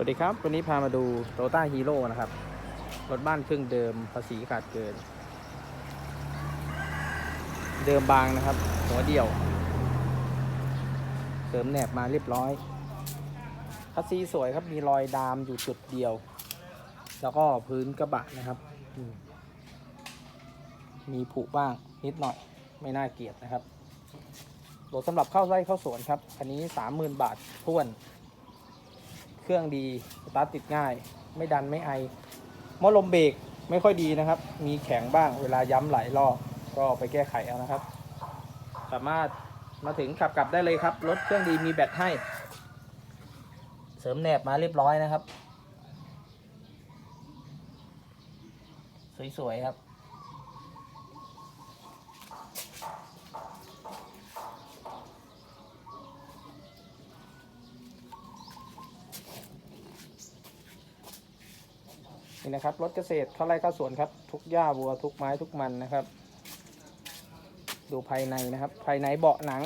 วัสดีครับ วันนี้พามาดูโตต้าฮีโร่นะครับ รถบ้านเครื่องเดิมภาษีขาดเกิน เดิมบางนะครับ หัวเดี่ยว เสริมแหนบมาเรียบร้อยคัสซีสวยครับมีรอยดามอยู่จุดเดียว แล้วก็พื้นกระบะนะครับ มีผุบ้างนิดหน่อย ไม่น่าเกลียดนะครับรถสำหรับเข้าไร่เข้าสวนครับคันนี้สามหมื่นบาทท้วน เครื่องดีสตาร์ทติดง่าย ไม่ดันไม่ไอหม้อลมเบรกไม่ค่อยดีนะครับ มีแข็งบ้างเวลาย้ำหลายรอบก็ไปแก้ไขเอานะครับ สามารถมาถึงขับกลับได้เลยครับ รถเครื่องดีมีแบตให้ เสริมแหนบมาเรียบร้อยนะครับ สวยๆครับ นี่นะครับรถเกษตรเข้าไร่เข้าสวนครับ ทุกหญ้าวัวทุกไม้ทุกมันนะครับ ดูภายในนะครับ ภายในเบาะหนัง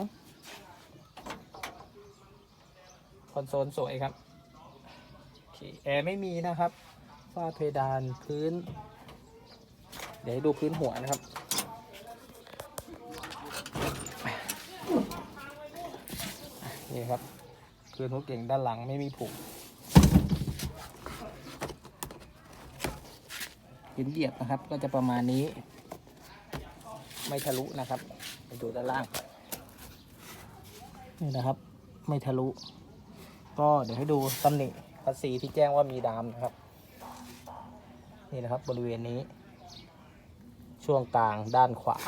คอนโซลสวยครับแอร์ไม่มีนะครับฝ้าเพดานพื้น เดี๋ยวให้ดูพื้นหัวนะครับ นี่ครับ พื้นหัวเก่งด้านหลังไม่มีผุ หิน เหยียบนะครับ ก็จะประมาณนี้ ไม่ทะลุนะครับ ไปดูด้านล่างนนี่นะครับ ไม่ทะลุ ก็เดี๋ยวให้ดูตำหนิภาษีที่แจ้งว่ามีดามนะครับ นี่นะครับบริเวณนี้ ช่วงกลางด้านขวา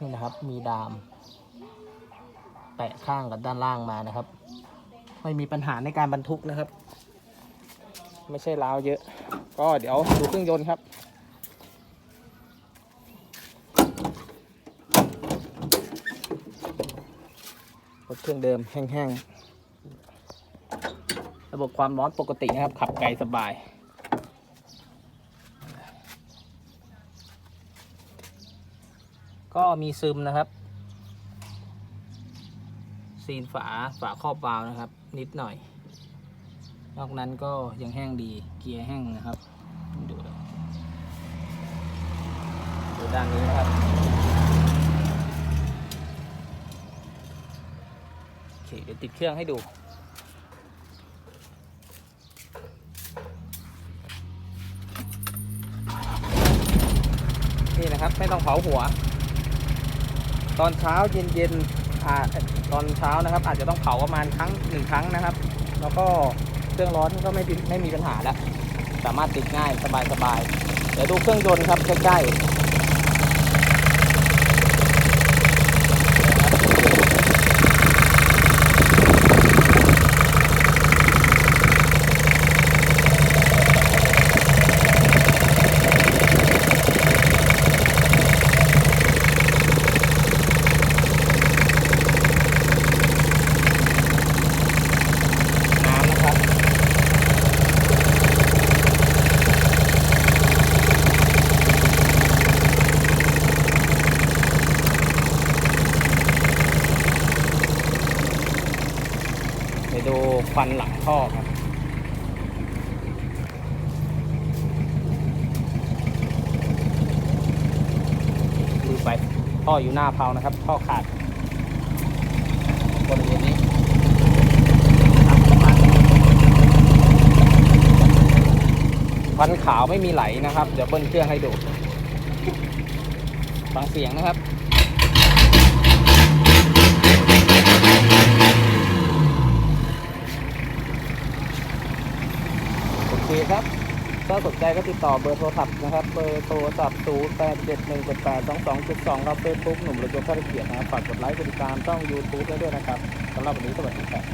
นี่นะครับมีดาม แปะข้างกับด้านล่างมานะครับ ไม่มีปัญหาในการบรรทุกนะครับ ไม่ใช่ล้าวเยอะ ก็เดี๋ยวดูเครื่องยนต์ครับ รถเครื่องเดิมแห้งๆ ระบบความร้อนปกตินะครับ ขับไกลสบาย ก็มีซึมนะครับ ซีนฝาฝาครอบวาล์วนะครับ นิดหน่อย นอกนั้นก็ยังแห้งดีเกียร์แห้งนะครับ ดูดูด้านนี้นะครับโอเคเดี๋ยวติดเครื่องให้ดูนี่นะครับไม่ต้องเผาหัว ตอนเช้าเย็นๆอ่าตอนเช้านะครับ อาจจะต้องเผาประมาณครั้งหนึ่งครั้งนะครับ แล้วก็ เครื่องร้อนก็ไม่ไม่มีปัญหาแล้ว สามารถติดง่ายสบายๆเดี๋ยวดูเครื่องยนต์ครับใกล้ๆ ควันหลังท่อครับดูไปท่ออยู่หน้าเพานะครับ ท่อขาดบริเวณนี้ควันขาวไม่มีไหลนะครับ เดี๋ยวเบิ้ลเครื่องให้ดูฟังเสียงนะครับ โอเคครับ ถ้าสนใจก็ติดต่อเบอร์โทรศัพท์นะครับ เบอร์โทรศัพท์ 0 8 7 1 7 8 2 2.2ครับเฟซบุ๊กหนุ่มรถยนต์ข้าราชเกียรตินะครับ ฝากกดไลค์กดติดตามช่อง YouTube ได้ด้วยนะครับสำหรับวันนี้สวัสดีครับ